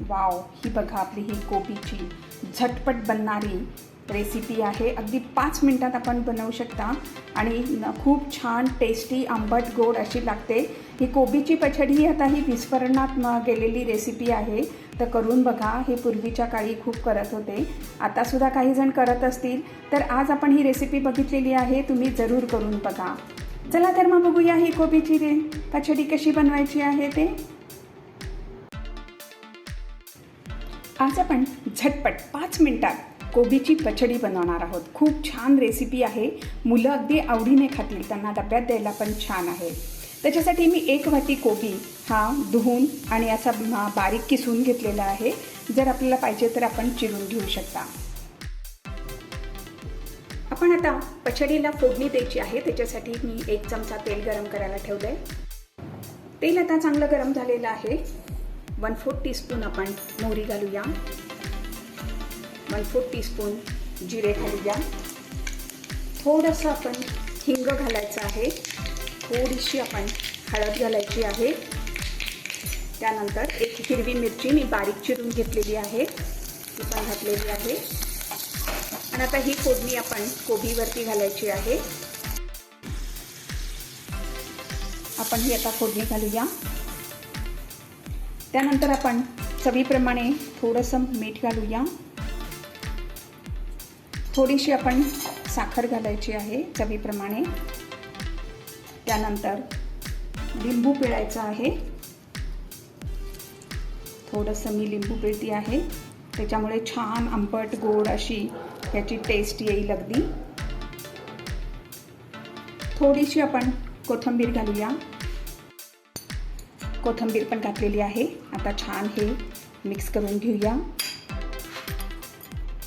Wow ही बघा आपली ही कोबीची झटपट बनणारी रेसिपी आहे. अगदी पाच मिनटात आपण बनवू शकता. आणि खूप छान टेस्टी आंबट गोड अशी लागते. ही कोबीची पछडी ही आता ही विस्फरणात गेलेली रेसिपी आहे. तर करून बघा हे पूर्वीच्या काळी खूप करत होते. आतासुद्धा काही जण करत असतील. तर आज आपण ही रेसिपी बघितलेली आहे. तुम्ही जरूर करून बघा. चला तर मग बघूया ही कोबीची रे पछडी कशी बनवायची आहे ते. आज आपण झटपट पाच मिनिटात कोबीची पचडी बनवणार आहोत. खूप छान रेसिपी आहे. मुलं अगदी आवडीने खातील त्यांना डब्यात द्यायला पण छान आहे. त्याच्यासाठी मी एक वाटी कोबी हा धुवून आणि असा बारीक किसून घेतलेला आहे. जर आपल्याला पाहिजे तर आपण चिरून घेऊ शकता. आपण आता पचडीला फोडणी द्यायची आहे. त्याच्यासाठी मी एक चमचा तेल गरम करायला ठेवलं आहे तेल आता चांगलं गरम झालेलं आहे. वन फोर्थ टीस्पून आपण मोहरी घालूया. वन फोर्थ टीस्पून जिरे घालूया. थोडंसं आपण हिंग घालायचं आहे. थोडीशी आपण हळद घालायची आहे. त्यानंतर एक हिरवी मिरची मी बारीक चिरून घेतलेली आहे. ती पण घातलेली आहे. आणि आता ही फोडणी आपण कोबीवरती घालायची आहे. आपण ही आता फोडणी घालूया. त्यानंतर आपण चवीप्रमाणे थोडंसं मीठ घालूया. थोडीशी आपण साखर घालायची आहे चवीप्रमाणे. त्यानंतर लिंबू पिळायचं आहे. थोडंसं मी लिंबू पिळती आहे. त्याच्यामुळे छान आंबट गोड अशी ह्याची टेस्ट येईल अगदी. थोडीशी आपण कोथिंबीर घालूया. कोथिंबीर पण घातलेली आहे. आता छान हे मिक्स करून घेऊया.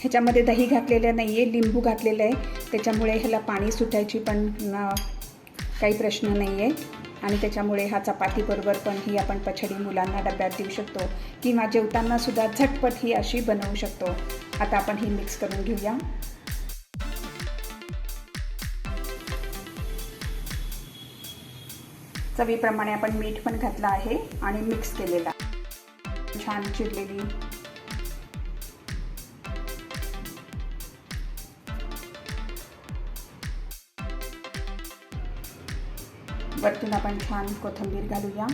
ह्याच्यामध्ये दही घातलेलं नाही आहे लिंबू घातलेलं आहे. त्याच्यामुळे ह्याला पाणी सुटायची पण काही प्रश्न नाही आहे आणि त्याच्यामुळे हा चपातीबरोबर पण ही आपण पछडी मुलांना डब्यात देऊ शकतो. किंवा जेवतानासुद्धा झटपट ही अशी बनवू शकतो. आता आपण ही मिक्स करून घेऊया. चवीप्रमाणे आपण मीठ पण घातलं आहे आणि मिक्स केलेला छान चिरलेली. वरतून आपण छान कोथिंबीर घालूया.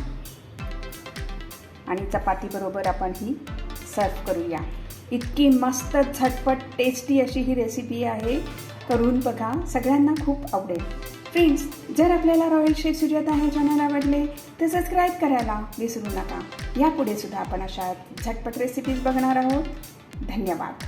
आणि चपातीबरोबर आपण ही सर्व करूया. इतकी मस्त झटपट टेस्टी अशी ही रेसिपी आहे. करून बघा. सगळ्यांना खूप आवडेल. फ्रेंड्स जर आपल्याला रॉयल शेफ सुजाता हे चॅनल आवडले तर सबस्क्राईब करायला विसरू नका. यापुढे सुद्धा आपण अशा झटपट रेसिपीज बघणार आहोत. धन्यवाद.